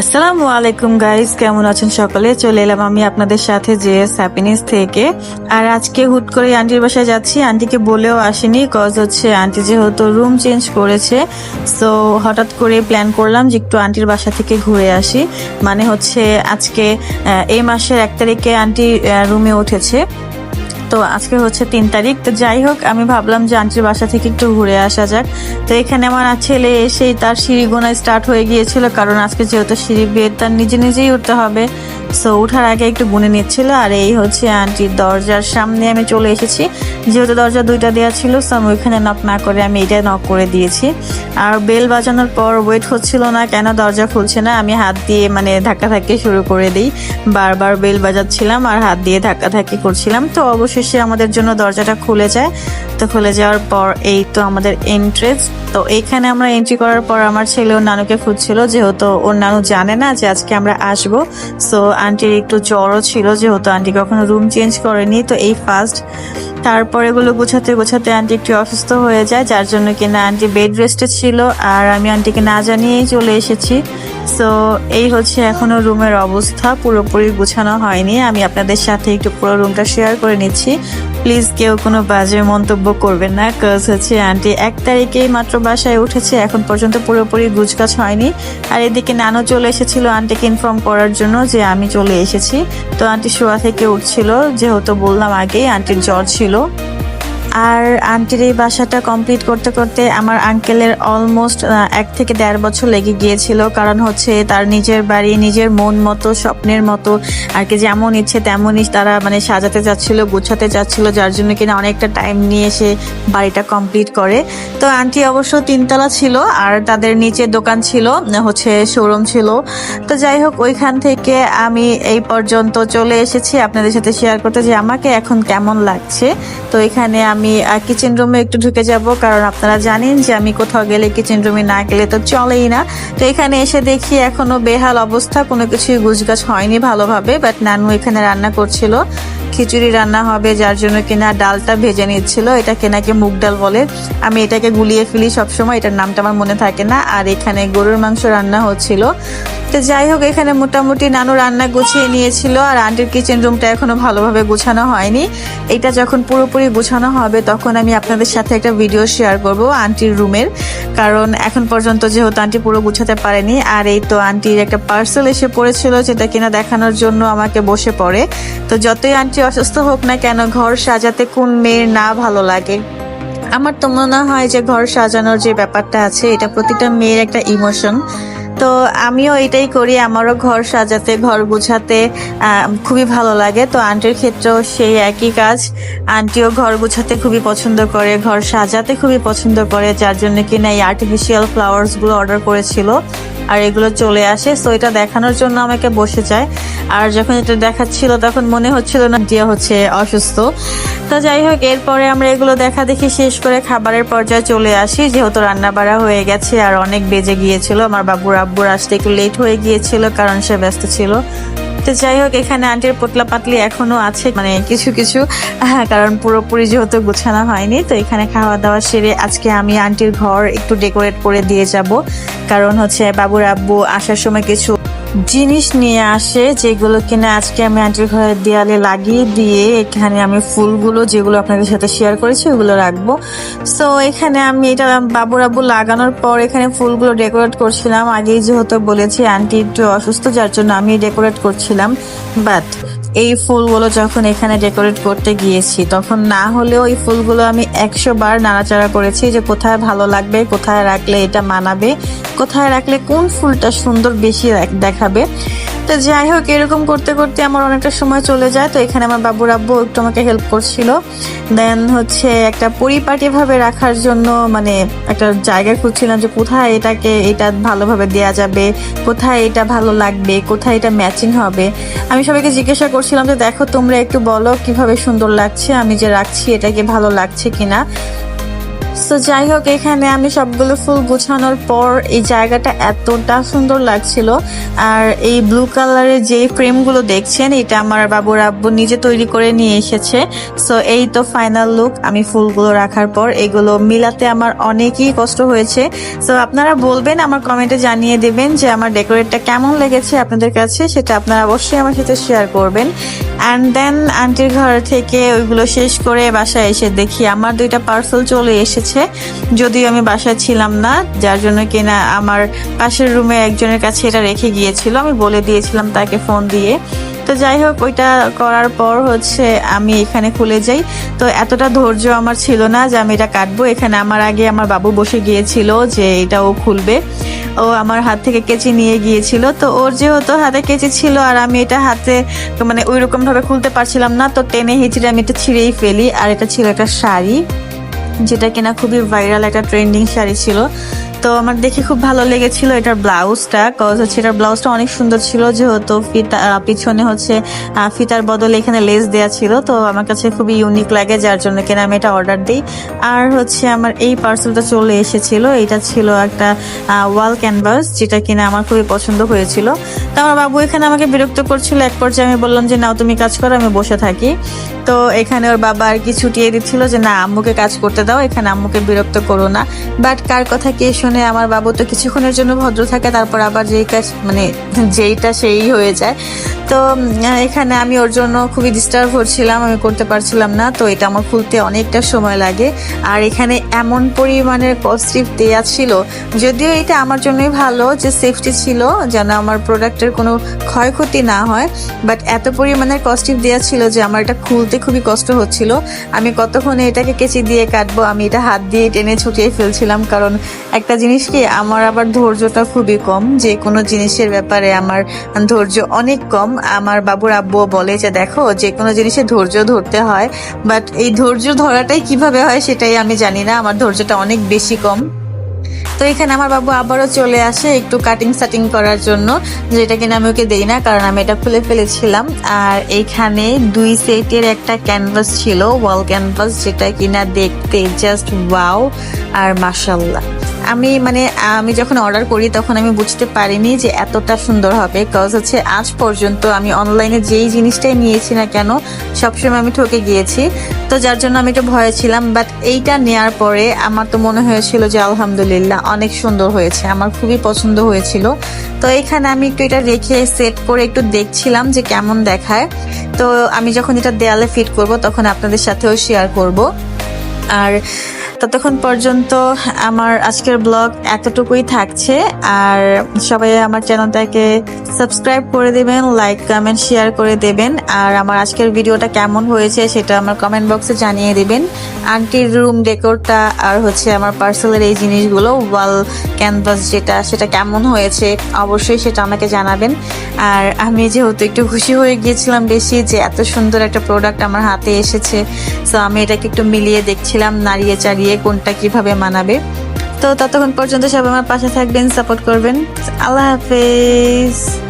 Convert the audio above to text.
আসসালামু আলাইকুম গাইস কেমন আছেন সকালে? চলে এলাম আমি আপনাদের সাথে যে হ্যাপিনেস থেকে। আর আজকে হুট করে আন্টির বাসায় যাচ্ছি। আন্টিকে বলেও আসেনি কজ হচ্ছে আন্টি যেহেতু রুম চেঞ্জ করেছে সো হঠাৎ করে প্ল্যান করলাম যে একটু আন্টির বাসা থেকে ঘুরে আসি। মানে হচ্ছে আজকে এই মাসের এক তারিখে আন্টি রুমে উঠেছে। তো আজকে হচ্ছে তিন তারিখ। তো যাই হোক, আমি ভাবলাম যে আন্টির বাসা থেকে একটু ঘুরে আসা যাক। তো এখানে আমার ছেলে এসেই তার সিঁড়ি গোনা স্টার্ট হয়ে গিয়েছিল, কারণ আজকে যেহেতু সিঁড়ি বিয়ে তার নিজে নিজেই উঠতে হবে। সো উঠার আগে একটু গুনে নিচ্ছিল, আর এই হচ্ছে আন্টির দরজার সামনে আমি চলে এসেছি। যেহেতু দরজা দুইটা দেওয়া ছিল সো আমি ওইখানে নক না করে আমি এটা নক করে দিয়েছি। আর বেল বাজানোর পর ওয়েট হচ্ছিল না, কেন দরজা খুলছে না, আমি হাত দিয়ে মানে ধাক্কা ধাক্কি শুরু করে দিই। বারবার বেল বাজাচ্ছিলাম আর হাত দিয়ে ধাক্কা ধাক্কি করছিলাম। তো অবশেষে আমাদের জন্য দরজাটা খুলে যায়। তো খুলে যাওয়ার পর এই তো আমাদের এন্ট্রেন্স তো এইখানে আমরা এন্ট্রি করার পর আমার ছেলে ওর নানুকে খুঁজছিল, যেহেতু ওর নানু জানে না যে আজকে আমরা আসব। সো আন্টির একটু জ্বরও ছিল, যেহেতু আন্টি কখনো রুম চেঞ্জ করেনি, তো এই ফার্স্ট তারপরে এগুলো গোছাতে গোছাতে আন্টি একটু অসুস্থ হয়ে যায়, যার জন্য কিনা আন্টি বেড রেস্টে ছিল, আর আমি আন্টিকে না জানিয়েই চলে এসেছি। সো এই হচ্ছে এখনও রুমের অবস্থা, পুরোপুরি গোছানো হয়নি। আমি আপনাদের সাথে একটু পুরো রুমটা শেয়ার করে নিচ্ছি। প্লিজ কেউ কোনো বাজে মন্তব্য করবেন না, কাজ হচ্ছে আন্টি। এক তারিখেই মাত্র বাসায় উঠেছে, এখন পর্যন্ত পুরোপুরি গুছগাছ হয়নি। আর এদিকে নানু চলে এসেছিল আন্টিকে ইনফর্ম করার জন্য যে আমি চলে এসেছি। তো আন্টি শোয়া থেকে উঠছিল, যেহেতু বললাম আগেই আন্টির জ্বর ছিল। আর আন্টির এই বাসাটা কমপ্লিট করতে করতে আমার আঙ্কেলের অলমোস্ট এক থেকে দেড় বছর লেগে গিয়েছিল। কারণ হচ্ছে তার নিজের বাড়ি, নিজের মন মতো, স্বপ্নের মতো, আর কি যেমন ইচ্ছে তেমনই তারা মানে সাজাতে যাচ্ছিল, গুছাতে যাচ্ছিল, যার জন্য কিনা অনেকটা টাইম নিয়ে এসে বাড়িটা কমপ্লিট করে। তো আন্টি অবশ্য তিনতলা ছিল, আর তাদের নিচে দোকান ছিল, হচ্ছে শোরুম ছিল। তো যাই হোক, ওইখান থেকে আমি এই পর্যন্ত চলে এসেছি। আপনাদের সাথে শেয়ার করতে যে আমাকে এখন কেমন লাগছে। তো এখানে আমি কিচেন রুমে একটু ঢুকে যাব, কারণ আপনারা জানেন যে আমি কোথাও গেলে কিচেন রুমে না গেলে তো চলেই না। তো এখানে এসে দেখি এখনও বেহাল অবস্থা, কোনো কিছুই গুছগাছ হয়নি ভালোভাবে বাট নানু এখানে রান্না করছিল। খিচুড়ি রান্না হবে, যার জন্য কিনা ডালটা ভেজে নিচ্ছিল এটা কেনাকে মুগ ডাল বলে। আমি এটাকে গুলিয়ে ফেলি সবসময়, এটার নামটা আমার মনে থাকে না। আর এখানে গরুর মাংস রান্না হচ্ছিল। তো যাই হোক, এখানে মোটামুটি নানু রান্না গুছিয়ে নিয়েছিল আর আন্টির কিচেন রুমটা এখনও ভালোভাবে গুছানো হয়নি। এটা যখন পুরোপুরি গুছানো হবে, তখন আমি আপনাদের সাথে একটা ভিডিও শেয়ার করব আন্টির রুমের। কারণ এখন পর্যন্ত যেহেতু আন্টি পুরো গুছাতে পারেনি, আর এই তো আন্টির একটা পার্সেল এসে পড়েছিল যেটা কিনা দেখানোর জন্য আমাকে বসে পড়ে। তো যতই আন্টি অসুস্থ হোক না কেন, ঘর সাজাতে কোন মেয়ের না ভালো লাগে। আমার তো মনে হয় যে ঘর সাজানোর যে ব্যাপারটা আছে, এটা প্রতিটা মেয়ের একটা ইমোশন তো আমিও এটাই করি, আমারও ঘর সাজাতে, ঘর গুছাতে খুবই ভালো লাগে। তো আন্টির ক্ষেত্রেও সেই একই কাজ। আন্টিও ঘর গুছাতে খুবই পছন্দ করে, ঘর সাজাতে খুবই পছন্দ করে, যার জন্য কিনা এই আর্টিফিশিয়াল ফ্লাওয়ার্সগুলো অর্ডার করেছিল আর এগুলো চলে আসে। সো এটা দেখানোর জন্য আমাকে বসে যায়। আর যখন এটা দেখাচ্ছিল, তখন মনে হচ্ছিল না যে হচ্ছে অসুস্থ। তো যাই হোক, এরপরে আমরা এগুলো দেখা দেখি শেষ করে খাবারের পর্যায়ে চলে আসি। যেহেতু রান্না বাড়া হয়ে গেছে আর অনেক বেজে গিয়েছিল, আমার বাবুর আব্বুর আসতে একটু লেট হয়ে গিয়েছিল কারণ সে ব্যস্ত ছিল। তো যাই হোক, এখানে আন্টির পোতলা পাতলি এখনও আছে মানে কিছু কিছু হ্যাঁ কারণ পুরোপুরি যেহেতু গোছানো হয়নি, তো এখানে খাওয়া দাওয়া সেরে আজকে আমি আন্টির ঘর একটু ডেকোরেট করে দিয়ে যাব। কারণ হচ্ছে বাবুর আব্বু আসার সময় কিছু জিনিস নিয়ে আসে যেগুলো কিনা আজকে আমি আন্টির ঘরের দেয়ালে লাগিয়ে দিয়ে এখানে আমি ফুলগুলো যেগুলো আপনাদের সাথে শেয়ার করেছি, ওগুলো রাখব। সো এখানে আমি এটা বাবুর রাবু লাগানোর পর এখানে ফুলগুলো ডেকোরেট করছিলাম। আগেই যেহেতু বলেছি, আন্টি একটু অসুস্থ, যার জন্য আমি ডেকোরেট করছিলাম। বাট এই ফুলগুলো যখন এখানে ডেকোরেট করতে গিয়েছি, তখন না হলেও এই ফুলগুলো আমি একশো বার নাড়াচাড়া করেছি যে কোথায় ভালো লাগবে, কোথায় রাখলে এটা মানাবে, কোথায় রাখলে কোন ফুলটা সুন্দর বেশি দেখ- দেখাবে। তো যাই হোক, এরকম করতে করতে আমার অনেকটা সময় চলে যায়। তো এখানে আমার বাবুর আব্বু একটু আমাকে হেল্প করছিল। দেন হচ্ছে একটা পরিপাটি ভাবে রাখার জন্য মানে একটা জায়গা খুঁজছিলাম যে কোথায় এটাকে, এটা ভালোভাবে দেয়া যাবে, কোথায় এটা ভালো লাগবে, কোথায় এটা ম্যাচিং হবে। আমি সবাইকে জিজ্ঞাসা করছিলাম যে, দেখো, তোমরা একটু বলো কীভাবে সুন্দর লাগছে? আমি যে রাখছি এটাকে ভালো লাগছে কিনা? তো যাই হোক এখানে আমি সবগুলো ফুল গুছানোর পর এই জায়গাটা এতটা সুন্দর লাগছিল। আর এই ব্লু কালারের যে ফ্রেমগুলো দেখছেন, এটা আমার বাবুর আব্বু নিজে তৈরি করে নিয়ে এসেছে। সো এই তো ফাইনাল লুক আমি ফুলগুলো রাখার পর। এগুলো মিলাতে আমার অনেকই কষ্ট হয়েছে। সো আপনারা বলবেন, আমার কমেন্টে জানিয়ে দেবেন যে আমার ডেকোরেটটা কেমন লেগেছে আপনাদের কাছে, সেটা আপনারা অবশ্যই আমার সাথে শেয়ার করবেন। অ্যান্ড দেন আন্টির ঘর থেকে ওইগুলো শেষ করে বাসায় এসে দেখি আমার দুইটা পার্সেল চলে এসেছে। যদিও আমি বাসায় ছিলাম না, যার জন্য কিনা আমার পাশের রুমে একজনের কাছে এটা রেখে গিয়েছিল। আমি বলে দিয়েছিলাম তাকে ফোন দিয়ে। তো যাই হোক, ওইটা করার পর হচ্ছে আমি এখানে খুলে যাই। তো এতটা ধৈর্য আমার ছিল না যে আমি এটা কাটবো। এখানে আমার আগে আমার বাবু বসে গিয়েছিল যে এটা ও খুলবে। ও আমার হাত থেকে কেচি নিয়ে গিয়েছিল। তো ওর যেহেতু হাতে কেচি ছিল আর আমি এটা হাতে মানে ওই রকমভাবে খুলতে পারছিলাম না, তো টেনে হিচড়ে আমি এটা ছিঁড়েই ফেলি। আর এটা ছিল একটা শাড়ি, যেটা কিনা খুবই ভাইরাল একটা ট্রেন্ডিং শাড়ি ছিল। তো আমার দেখে খুব ভালো লেগেছিল এটার ব্লাউজটা কজ হচ্ছে এটার ব্লাউজটা অনেক সুন্দর ছিল, যেহেতু ফিতা পিছনে হচ্ছে ফিতার বদলে এখানে লেস দেওয়া ছিল, তো আমার কাছে খুবই ইউনিক লাগে, যার জন্য কিনা আমি এটা অর্ডার দিই। আর হচ্ছে আমার এই পার্সেলটা চলে এসেছিল, এটা ছিল একটা ওয়াল ক্যানভাস যেটা কিনা আমার খুবই পছন্দ হয়েছিল। তো আমার বাবু এখানে আমাকে বিরক্ত করছিল, এক পর্যায়ে আমি বললাম যে, নাও, তুমি কাজ করো, আমি বসে থাকি। তো এখানে ওর বাবা আর কি ছুটিয়ে দিচ্ছিল যে, না, আম্মুকে কাজ করতে দাও, এখানে আম্মুকে বিরক্ত করো না। বাট কার কথা কে শুনে আমার বাবু তো কিছুক্ষণের জন্য ভদ্র থাকে, তারপর আবার যেই কাজ মানে যেইটা সেই হয়ে যায়। তো এখানে আমি ওর জন্য খুবই ডিস্টার্ব হচ্ছিলাম, আমি করতে পারছিলাম না, তো এটা আমার খুলতে অনেকটা সময় লাগে। আর এখানে এমন পরিমাণের কস্টিপ দেয়া ছিল, যদিও এটা আমার জন্যই ভালো যে সেফটি ছিল, যেন আমার প্রোডাক্টের কোনো ক্ষয়ক্ষতি না হয় বাট এত পরিমাণের কস্টিপ দেওয়া ছিল যে আমার এটা খুলতে খুবই কষ্ট হচ্ছিল। আমি কতক্ষণে এটাকে কেচি দিয়ে কাটবো, আমি এটা হাত দিয়ে টেনে ছুটিয়ে ফেলছিলাম, কারণ একটা জিনিস কি, আমার আবার ধৈর্যটা খুবই কম। যে কোনো জিনিসের ব্যাপারে আমার ধৈর্য অনেক কম। আমার বাবুর আব্বুও বলে যে, দেখো, যে কোনো জিনিসে ধৈর্য ধরতে হয় বাট এই ধৈর্য ধরাটাই কীভাবে হয় সেটাই আমি জানি না। আমার ধৈর্যটা অনেক বেশি কম। তো এখানে আমার বাবু আবারও চলে আসে একটু কাটিং সাটিং করার জন্য, যেটা কিনা আমি ওকে দেই না, কারণ আমি এটা খুলে ফেলেছিলাম। আর এইখানে দুই সেটের একটা ক্যানভাস ছিল ওয়াল ক্যানভাস যেটা কিনা দেখতে জাস্ট ওয়াও আর মাসাল্লাহ আমি মানে আমি যখন অর্ডার করি, তখন আমি বুঝতে পারিনি যে এতটা সুন্দর হবে কজ হচ্ছে আজ পর্যন্ত আমি অনলাইনে যেই জিনিসটাই নিয়েছি না কেন, সবসময় আমি ঠকে গিয়েছি। তো যার জন্য আমি একটু ভয়ে ছিলাম বাট এইটা নেয়ার পরে আমার তো মনে হয়েছিল যে আলহামদুলিল্লাহ অনেক সুন্দর হয়েছে, আমার খুবই পছন্দ হয়েছিল। তো এখানে আমি একটু এটা রেখে সেট করে একটু দেখছিলাম যে কেমন দেখায়। তো আমি যখন এটা দেয়ালে ফিট করব, তখন আপনাদের সাথেও শেয়ার করব। আর ততক্ষণ পর্যন্ত আমার আজকের ব্লগ এতটুকুই থাকছে। আর সবাই আমার চ্যানেলটাকে সাবস্ক্রাইব করে দেবেন লাইক কমেন্ট শেয়ার করে দেবেন। আর আমার আজকের ভিডিওটা কেমন হয়েছে সেটা আমার কমেন্ট বক্সে জানিয়ে দেবেন। আন্টির রুম ডেকোরটা আর হচ্ছে আমার পার্সেলের এই জিনিসগুলো ওয়াল ক্যানভাস যেটা, সেটা কেমন হয়েছে অবশ্যই সেটা আমাকে জানাবেন। আর আমি যেহেতু একটু খুশি হয়ে গিয়েছিলাম বেশি যে এত সুন্দর একটা প্রোডাক্ট আমার হাতে এসেছে সো আমি এটাকে একটু মিলিয়ে দেখছিলাম, নাড়িয়ে চাড়িয়ে কোনটা কীভাবে মানাবে। তো ততক্ষণ পর্যন্ত সবাই আমার পাশে থাকবেন সাপোর্ট করবেন। আল্লাহ হাফেজ।